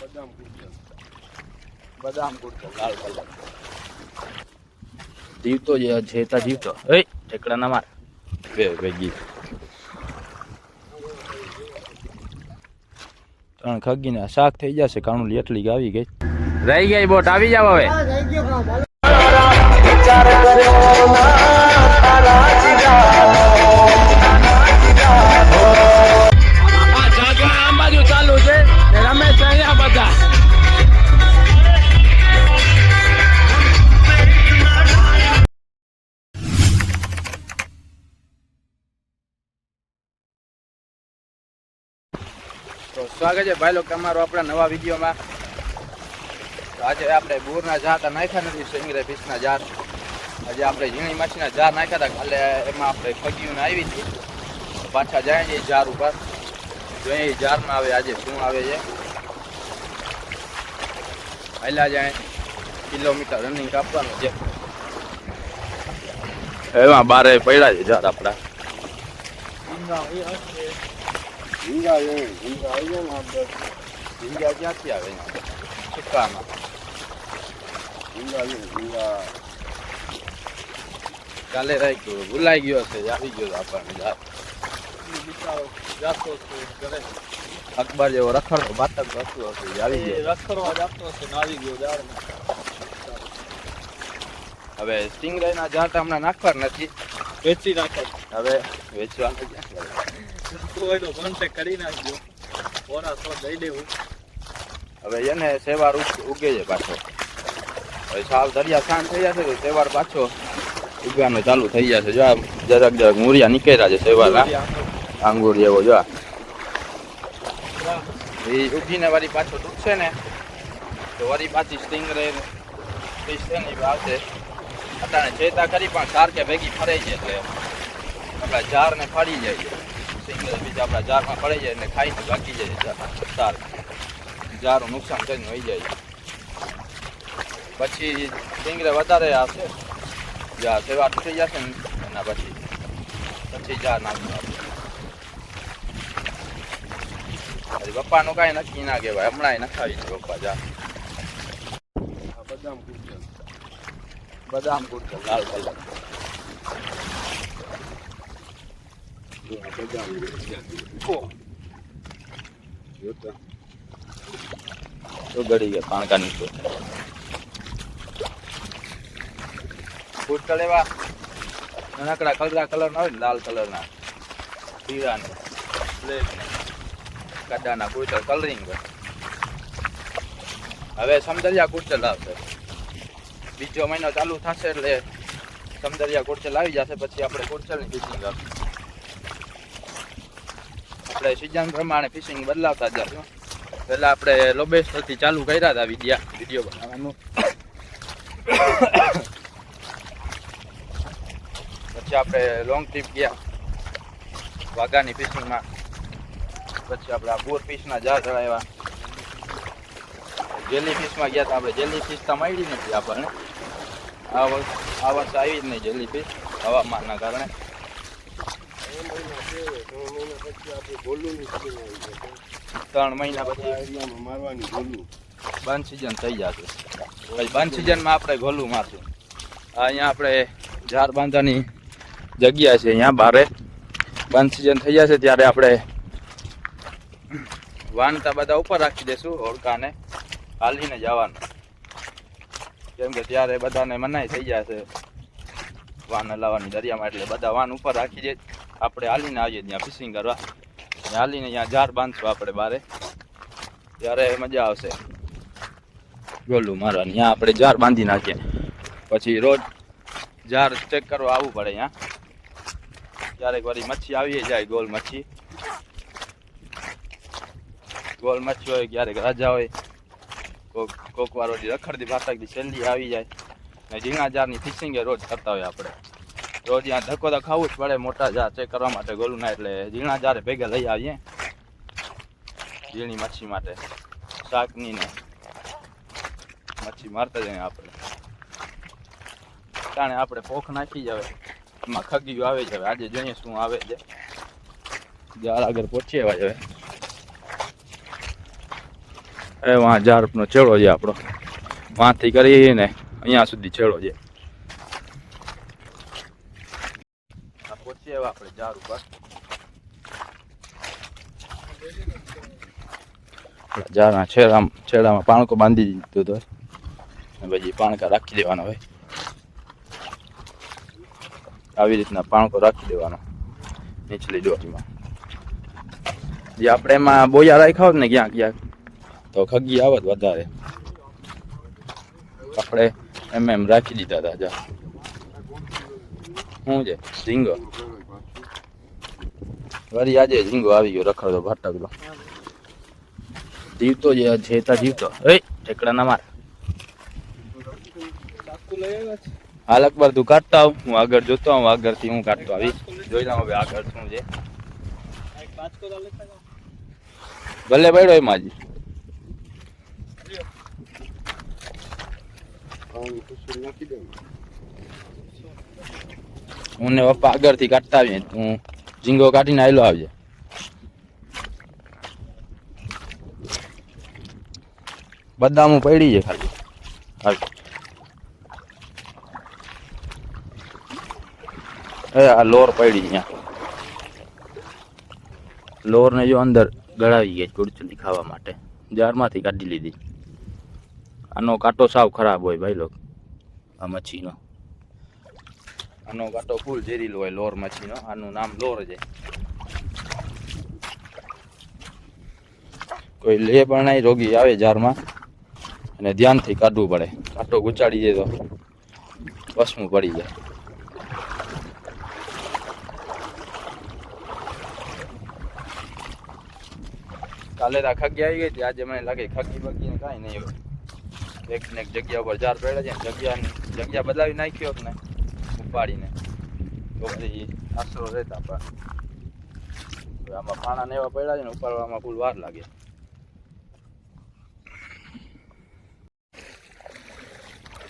બદામ કુલચા બદામ કુર્તો લાલ કલર. જીવતો જે છે તા જીવતો. એ ઠેકડા ના માર. બે ભેગી ત્રણ ખગીને શાક થઈ જશે કાણું લેટલી આવી ગઈ. રહી ગઈ બોટ આવી જાવ હવે. સ્વાગત છે ભાઈ લોકો તમારો આપણા નવા વિડીયોમાં. આજે આપણે બોરના ઝાડ તો નાખ્યા નથી સિંગરે ફિશના જાત. આજે આપણે ઝીણી માછીના જાર નાખ્યા હતા. કાલે એમાં આપણે ખગીઓને આવી હતી. પાછા જાય છે જાર ઉપર. જોઈએ એ ઝાડમાં આવે, આજે શું આવે છે? પહેલાં જાય કિલોમીટર રનિંગ કાપવાનું છે. એમાં બારે પડ્યા છે જાર આપણા. ઝીંગા એ ઝીંગા આવી જાય ને આપણે ઝીંગા ક્યાંથી આવે સુકામાં ઝીંગા છે ઝીંગા કાલે રાખ્યો ભૂલાઈ ગયો છે આવી ગયો આપણને જાતો ઘરે અખબાર જેવો રખડતો બાતક વસ્તુ હશે આવી એ ગયો રખડવા જાતો ના આવી ગયો ઝાડમાં હવે સ્ટિંગરાઈના ઝાડ તો હમણાં નાખવા નથી. વેચી નાખે. હવે વેચવા ક્યાં તો કોન્ટેક કરી નાખજો. ઓરા સો દઈ દેવું. હવે એને સેવાર ઉગ- છે પાછો. હવે સાવ દરિયા શાંત થઈ જશે તો સેવાર પાછો ઉગવાનું ચાલુ થઈ જશે. જો જરાક જરાક મૂરિયા નીકળ્યા છે સેવાર આંગુર જેવો જો એ ઉગીને વળી પાછો તૂટશે ને તો વળી પાછી સ્ટિંગરે ફિશ છે ને આવશે. અટાણે ચેતા કરી પણ સાર કે ભેગી ફરે છે એટલે આપણા ઝાડને ફાડી જાય છે. સ્ટિંગરે બીજા આપણા ઝાડમાં પડી જાય એટલે ખાઈને બાકી જાય સાર નુકસાન કરીને વહી જાય પછી સ્ટિંગરે વધારે આવશે જ્યાં સેવા તૂટી જશે ને એના પછી પછી નાખવું હજી પપ્પાનું કાંઈ નક્કી ના કહેવાય હમણાં નખાવી છે પપ્પા જા બદામ કુલચા બદામ કુર્તો લાલ કલર જો આ બદામ કુલચા જોતા તો ગળી ગયા પાણકા નીચે કુર્તા લેવા નાનકડા કલરા કલર ના હોય ને લાલ કલર ના પીળા ને બ્લેક ને કાડાના કુર્તા કલરિંગ હોય હવે સમદરિયા કુર્તલ આવશે બીજો મહિનો ચાલુ થશે એટલે સમદરિયા કુર્તલ આવી જશે પછી આપણે કુર્તલની ફિશિંગ કરશું આપણે સિઝન પ્રમાણે ફિશિંગ બદલાવતા જશું. પહેલાં આપણે લોબેસ્ટરથી ચાલુ કર્યા હતા વિડીયા વીડિયો બનાવવાનું. પછી આપણે લોંગ ટ્રીપ ગયા. વાઘાની ફિશિંગમાં પછી આપણે આ બોર ફિશના જાર ચડાવ્યા જેલી ફિશમાં ગયા હતા આપણે. જેલી ફિશ તો મળી નથી આપણને. આ વર્ષ આ વર્ષે આવી જ નહીં જેલી ફિશ હવામાનના કારણે. ત્રણ મહિના પછી મારવાની ગોલું બંધ સિઝન થઈ જશે. પછી બંધ સિઝનમાં આપણે ગોલું મારશું. આ અહીંયા આપણે ઝાડ બાંધવાની જગ્યા છે અહીંયા બારે. બંધ સિઝન થઈ જશે ત્યારે આપણે વાનતા બધા ઉપર રાખી દઈશું હોડકાને. હાલીને જવાનું. કેમ કે ત્યારે બધાને મનાઈ થઈ જશે વાન હલાવવાની દરિયામાં એટલે બધા વાન ઉપર રાખી દે આપણે હાલીને આવીએ ત્યાં ફિશિંગ કરવા. ત્યાં હાલીને ત્યાં ઝાડ બાંધશું આપણે બારે. ત્યારે મજા આવશે. ગોલું મારવાની ત્યાં આપણે જાર બાંધી નાખીએ. પછી રોજ જાર ચેક કરવા આવવું પડે અહીંયા ક્યારેક વળી મચ્છી આવી જાય, ગોલ મચ્છી. ગોલ મચ્છી હોય, ક્યારેક રાજા હોય. કોક કોક વાર રખડતી ભાતકથી છેલ્લી આવી જાય. ને ઝીણા જારની ફિશિંગ રોજ કરતા હોય આપણે. રોજ ત્યાં ધક્કો તો ખાવું જ પડે, મોટા જા ચેક કરવા માટે ગોલું ના, એટલે ઝીણા જારે ભેગા લઈ આવીએ. ઝીણી મચ્છી માટે. શાકની ને મચ્છી મારતા જઈએ આપણે. કારણે આપણે પોખ નાખી જ હવે. એમાં ખગીયું આવે છે હવે. આજે જોઈએ શું આવે છે. જાર આગળ પહોંચીએ હવે. એ વાં ઝાડનો છેડો છે આપણો. વાંથી કરીને અહીંયા સુધી છેડો છે. હવે આપણે જાર ઉપર ઝાડના છેડામાં છેડામાં પાણકો બાંધી દીધો તો. પછી પાણકા રાખી દેવાનો હોય. આવી રીતના પાણકો રાખી દેવાનો, નીચલી ડોટીમાં જે આપણે એમાં બોયા રાખ્યા હોત ને ક્યાંક ક્યાંક, તો ખગી આવત વધારે. આપણે એમ એમ રાખી દીધા હતા જા. શું છે? ઝીંગો વળી આજે ઝીંગો આવી ગયો, રખડતો ભટકતો. જીવતો જે છે તા જીવતો. એ ઠેકડા ના માર. હાલ અકબર, તું કાઢતા આવ. હું આગળ જોતો આવું, આગળથી હું કાઢતો આવી જોઈ લઉં હવે આગળ શું છે. ભલે પડ્યો એમાં જ પાણી કુસુમ નાખી દે હું ને પપ્પા આગળથી કાઢતા આવીએ. તું ઝીંગો કાઢીને આવેલો આવજે. બદામું પડી છે ખાલી. એ આ લોર પડી અહીંયા. લોર ને જો અંદર ગળાવી ગઈ કુડચુલી ખાવા માટે. જારમાંથી કાઢી લીધી. આનો કાંટો સાવ ખરાબ હોય ભાઈ લોક, આ મચ્છીનો. આનો કાંટો ફૂલ ઝેરીલો હોય, લોર મચ્છીનો આનું નામ લોર છે. કોઈ લે પણ રોગી આવે જારમાં. અને ધ્યાનથી કાઢવું પડે. કાંટો ગુચાડી જાય તો વસમું પડી જાય. કાલે તો ખગી આવી ગઈ હતી. આજે મને લાગે ખગી બગીને કાંઈ નહીં એક ને એક જગ્યા ઉપર ઝાડ પડ્યા છે ને જગ્યાની જગ્યા બદલાવી નાખ્યો ને. ઉપાડીને તો પછી આશરો રહેતા પણ. હવે આમાં પાણા ને એવા પડ્યા છે ને ઉપાડવામાં ફૂલ વાર લાગે.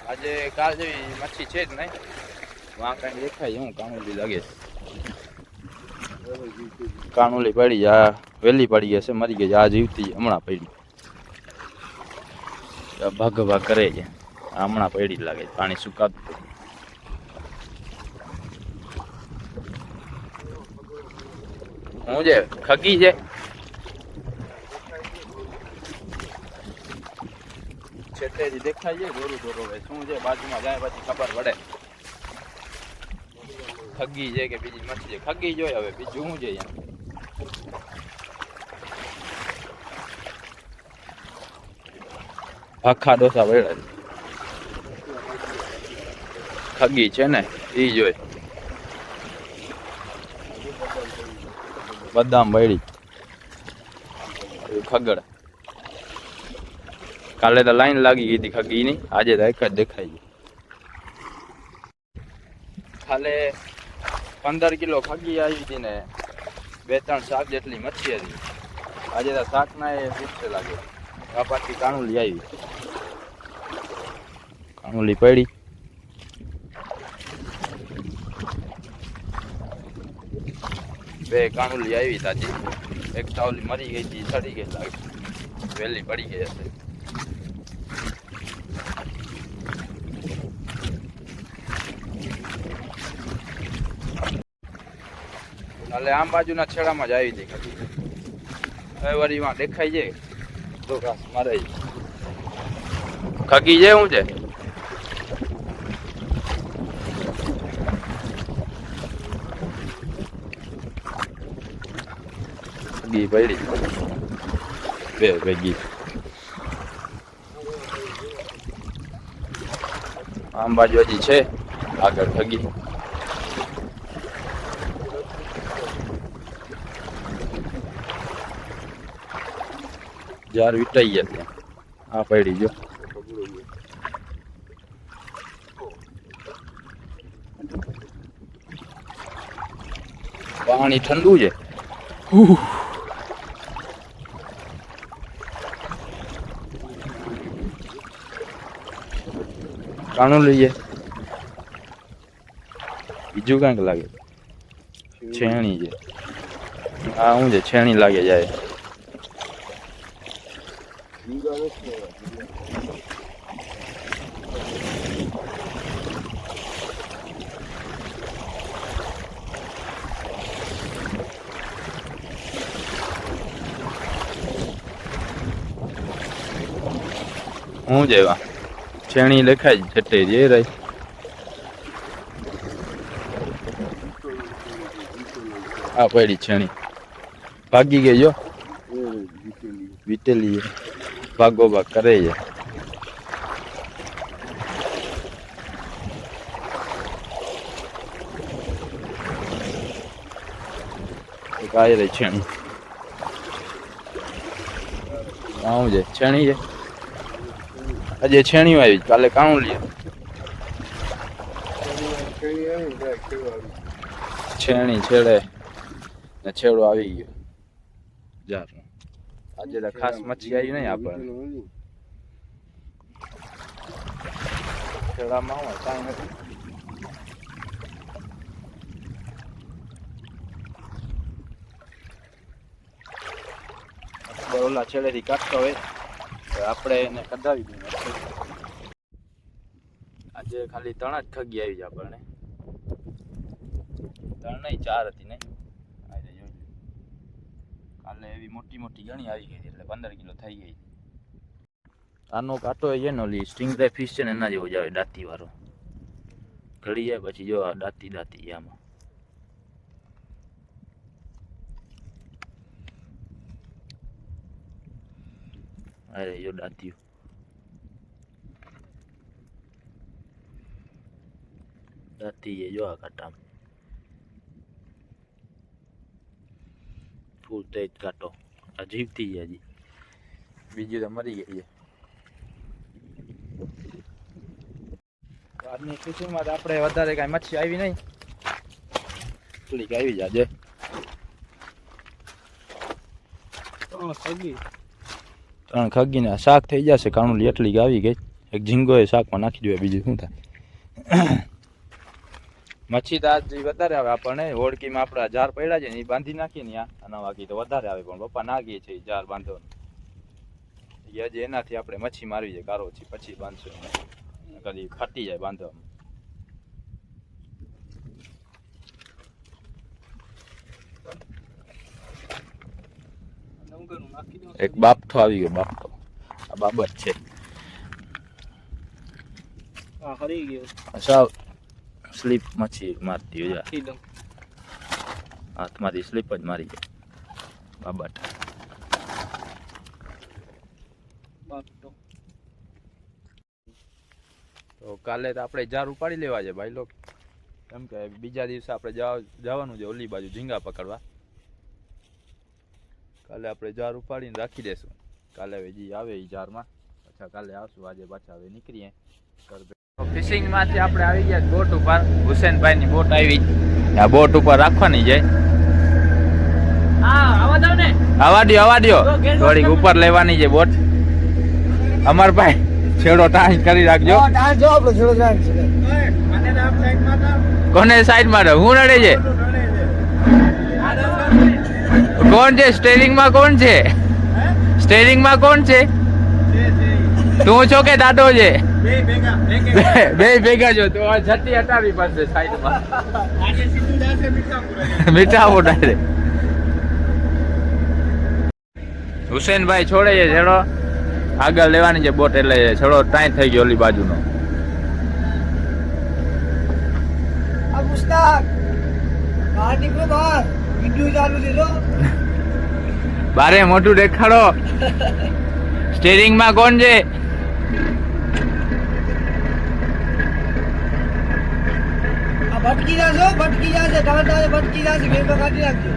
આજે કાલ જેવી મચ્છી છે જ નહીં. વાં કાંઈ દેખાય હું કાણુલી લાગે કાણુલી પડી આ વહેલી પડી ગયા છે, મરી ગઈ આ જીવતી હમણાં પડી. ભાગ ભાગ કરે છે હમણાં પડી લાગે પાણી સુકાતું શું છે ખગી છે? છેટેથી દેખાય છે દોરું દોરો ભાઈ શું છે, બાજુમાં જાય પછી ખબર પડે. ખગી છે કે બીજી મચ્છી છે? ખગી જોઈ હવે, બીજું શું છે અહીંયા? આખા ડોસા ખગી છે ને એ જોઈ. બદામ બળી ખગડ. કાલે તો લાઈન લાગી ગઈ હતી ખગીની આજે તો એક જ દેખાય ગઈ. કાલે પંદર કિલો ખગી આવી હતી ને બે ત્રણ શાક જેટલી મચ્છી હતી. આજે તો શાક ના એ લાગે. આ પાછી કાણુલી આવી. કાણુલી પડી. બે કાણુલી આવી તાજી. એક તાવલી મરી ગઈ હતી સડી ગઈ લાગે. વહેલી પડી ગઈ હશે. એટલે આમ બાજુના છેડામાં જ આવી હતી. ખગી હવે દેખાઈ જાય તો ઘાસ મારે ખગી છે, શું છે? ખગી પડી બે ભેગી આમ બાજુ હજી છે આગળ ભગી જાર વિટાઈ ગયા ત્યાં આ પડી જો પાણી ઠંડુ છે કાણું લઈએ બીજું કાંઈક લાગે. છેણી છે. આ શું છે? છેણી લાગે જાય. હું જેવા? છેણી લખાય છટે જે રહી. આ પડી છેણી. ભાગી ગઈ જો. વીટેલી ભાગો ભાગ કરે છે. આ રહી છેણી. આવું છે, છેણી છે. આજે છેણી આવી, કાલે કાણું લે. છેણી છેડે, ને છેડો આવી ગયો. જાર આજે તો ખાસ મચ્છી આવી નહીં આપણને. છેડામાં હોય, કાંઈ નથી. ઓલા છેડેથી કાઢતો હોય. આપણે એને કઢાવી દઈએ આજે ખાલી ત્રણ જ ખગી આવી છે આપણને. ત્રણ નહીં ચાર હતી લો. કાલે એવી મોટી મોટી ઘણી આવી ગઈ એટલે પંદર કિલો થઈ ગઈ આનો કાંટો છે ને, ઓલી સ્ટિંગ ફિશ છે ને, એના જેવો જ આવે દાંતી વાળો ઘડી જાય પછી જો દાંતી દાંતી આમાં. અરે જો દાંતીઓ દાંતી છે જો આ કાંટામાં ફૂલ તેજ કાંટો આ જીવતી છે હજી બીજી તો મરી ગઈ છે આજની ખુશીમાં તો આપણે વધારે કાંઈ મચ્છી આવી નહીં થોડીક આવી જાજે સગી ત્રણ ખગીને શાક થઈ જશે, કાણુલી એટલી આવી ગઈ. એક ઝીંગો એ શાકમાં નાખી દો બીજું શું થાય? મચ્છી તો આજ વધારે આવે, આપણને હોડકીમાં આપણા જાર પડ્યા છે ને, એ બાંધી નાખીએ ને આ અને બાકી તો વધારે આવે, પણ પપ્પા નાખીએ છે જાર બાંધો હજી એનાથી આપણે મચ્છી મારવી છે કારો પછી બાંધશું. ફાટી જાય બાંધવામાં ડુંગરનું નાખી દો એક બાપઠો આવી ગયો બાપઠો આ બાબત છે. આ હરી ગયો. સાવ સ્લીપ મચી મારતી હોય. હાથમાંથી સ્લીપ જ મારી ગયો બાબટ બાપ તો. તો કાલે તો આપણે જાર ઉપાડી લેવા છે ભાઈ લોક કેમ કે બીજા દિવસે આપણે જવાનું છે ઓલી બાજુ ઝીંગા પકડવા. કાલે આપણે જાર ઉપાડીને રાખી દેશું. કાલે હવે જી આવે એ જારમાં. પાછા કાલે આવશું. આજે પાછા હવે નીકળીએ. ફિશિંગમાંથી આપણે આવી ગયા બોટ ઉપર. હુસેનભાઈ ની બોટ આવી. આ બોટ ઉપર રાખવાની છે. હા અવાડ્યો ગેર થોડીક ઉપર લેવાની છે બોટ. અમરભાઈ છેડો ટાઈટ કરી રાખજો. કોને સાઈડમાં હું નડે છે. કોણ છે? સ્ટેરિંગમાં કોણ છે? સ્ટેરિંગમાં કોણ છે? તું છો કે દાદો છે? બે ભેગા છો. તો જતી હટાવી પડશે સાઈડમાં આજે સીધું જશે મીઠાપુર મીઠા મોટા હુસેનભાઈ છોડે છે, છેડો. આગળ લેવાની છે બોટ એટલે છેડો ટાઈમ થઈ ગયો ઓલી બાજુનો. બહાર નીકળો બહાર. જો બારે મોટું દેખાડો. સ્ટેરિંગમાં કોણ છે? આ ભટકી જશો ભટકી જશે તમે તારે ભટકી જશે બે કાઢી નાખજો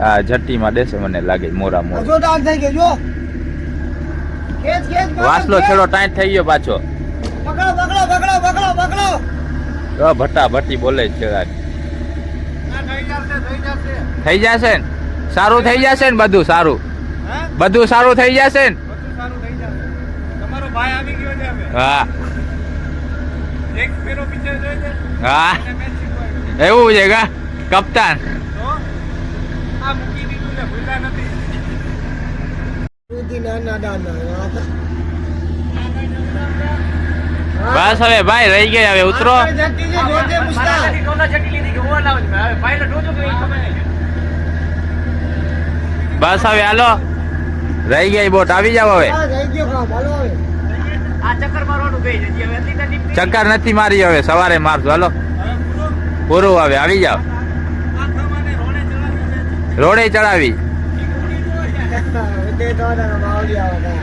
આ જટ્ટીમાં દેશે મને લાગે મોરા મોરા. જો ડાક થઈ ગયો જો. ખેંચ પકડ, વાસલો છેડો ટાઈટ થઈ ગયો પાછો. પકડો પકડો પકડો પકડો પકડો. ભટ્ટા ભટ્ટી બોલે છે. થઈ જશે થઈ જશે થઈ જશે ને? સારું થઈ જશે ને બધું સારું? હા? બધું સારું થઈ જશે ને? બધું સારું થઈ જશે. તમારો ભાઈ આવી ગયો છે હવે. હા. હા. એવું છે કા? કપ્તાન. તો આ મૂકી દીધું ને ભૂલા નથી. સુધી નાના હતા. બસ હવે ભાઈ રહી ગયા હવે ઉતરો. બસ હવે હાલો. રહી ગઈ બોટ આવી જાવ હવે. ચક્કર નથી મારી હવે સવારે મારજો હાલો. પૂરું. હવે આવી જાવ રોડે ચડાવી તે તો ના માવડિયા હતા.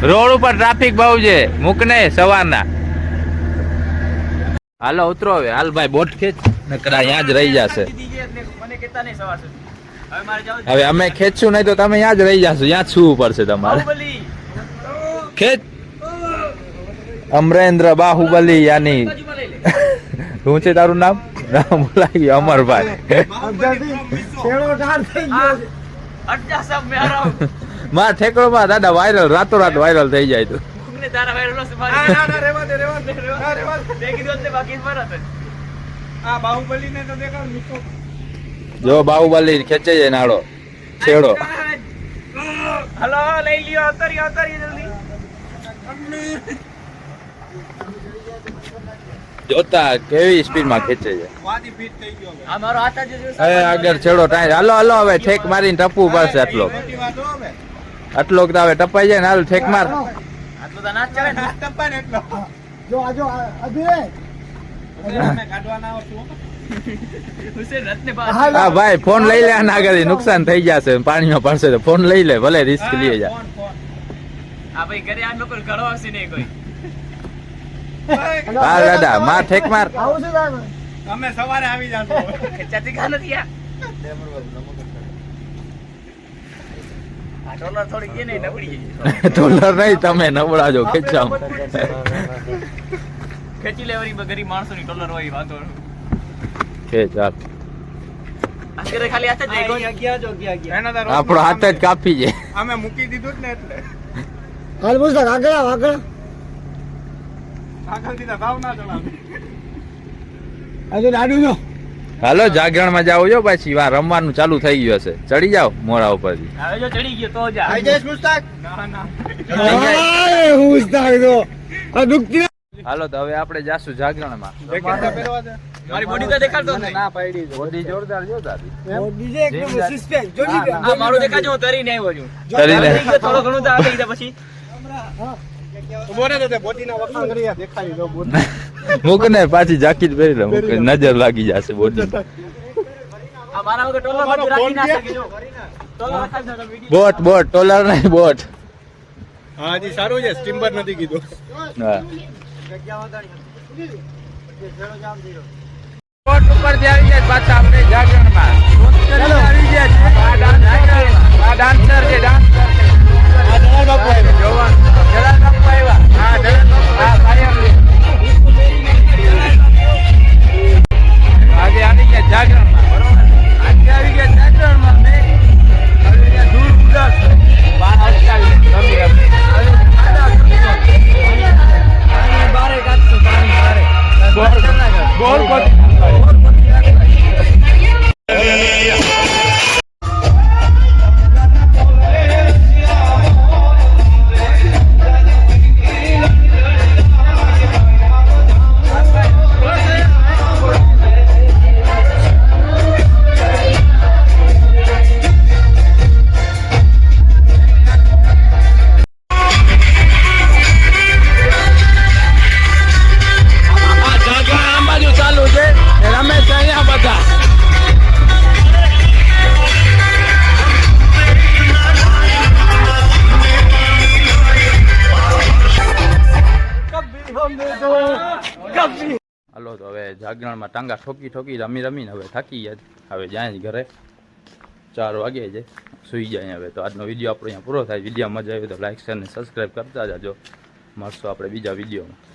રોડ ઉપર ટ્રાફિક બહુ છે મૂકને સવારના હાલો ઉતરો હવે હાલ ભાઈ બોટ ખેંચ નકર અહીંયા જ રહી જશે હવે અમે ખેંચશું નહીં તો તમે અહીંયા જ રહી જશો ત્યાં છૂવું પડશે તમારે ખેંચ અમરેન્દ્ર બાહુબલી યાની શું છે તારું નામ નામ બોલાઈ ગયું અમરભાઈ મારા ઠેકડો માં દાદા વાયરલ રાતો રાત વાયરલ થઈ જાય તો. આ બાહુબલી ને તો. દેખાવ નીચો જો બાહુબલી ખેંચે છે નાડો. છેડો. હલો લઈ લ્યો અતરી અતરી જલ્દી. જોતા કેવી સ્પીડમાં ખેંચે છે. આગળ છેડો ટાઈમ હાલો હાલો હવે ઠેક મારીને ટપવું પડશે આટલો. મોટી વાત હવે. આટલો તો આવે ટપાઈ જાય ને હાલ ઠેક માર. આટલો તો ના. ચાલે ચડે ટપાય ને એટલો. જો આજો અભિ તમે ના હો. ભાઈ ફોન લઈ લે આના આગળ નુકસાન થઈ જશે. પાણીમાં પડશે તો ફોન લઈ લે ભલે રિસ્ક લઈ જા. Phone, phone. ભાઈ ઘરે આ લોકો ઘડો આવશે નહીં કોઈ. હા દાદા માર ઠેક માર. આવું છે તારે? સવારે આવી જાશો. ખેંચાતી ખા નથી આ ડોલર ને નબળી નહીં તમે નબળાજો ખેંચાવ. ખેંચી લેવાની ગરીબ ગરીબ માણસોની ડોલર હોય વાંધો છે કે ચાલ જ આપણો હાથ જ કાપી જાય અમે મૂકી દીધું જ ને એટલે. હાલ પૂછતા આગળ આવ, આગળ દીધા ભાવ ના ચડાવે. હજુ લાડુ જો. હાલો જાગરણમાં જાવ જો પછી. વા રમવાનું ચાલુ થઈ ગયું હશે. ચડી જાવ મોરા ઉપર હવે જો ચડી ગયો તો જા. આઈ જઈશ મુસ્તાક? ના ના. મુસ્તાક આ દુખતી હાલો તો હવે આપણે જાશું જાગરણમાં જેકેટ તો પહેરવા દે. મારી બોડી તો દેખાડતો નહીં. ના પાડી બોડી જોરદાર જો દાદી બીજે એક નંબર suspense, જો આ મારું દેખાજો હું તરીને આવ્યો છું. તરીને. થોડો ઘણો તો આવી ગયા પછી. ઊભો રહે તો તે બોટીના વખાણ કરી દેખાડી દો બોટી. મૂક ને પાછી જાકીટ પહેરી લે મૂક નજર લાગી જશે વીડિયો. બોટ બોટ ટોલર નહીં બોટ. હાજી સારું છે સ્ટીમ્બર નથી કીધું. હા. બોટ આવી જાય પાછા આપણે આવી જાય આ છે. જોવાનું. બાપુ આવ્યા. હા, બાપુ. હા, fire જાગરણમાં ટાંગા ઠોકી ઠોકી રમી રમીને હવે થાકી ગયા હવે જાય ઘરે. ચાર વાગે છે. સુઈ જાય હવે તો. આજનો વીડિયો આપણો અહીંયા પૂરો થાય. વીડિયો મજા આવ્યો તો લાઇક શેર અને સબસ્ક્રાઈબ કરતા જાજો. મળશું આપણે બીજા વિડીયોમાં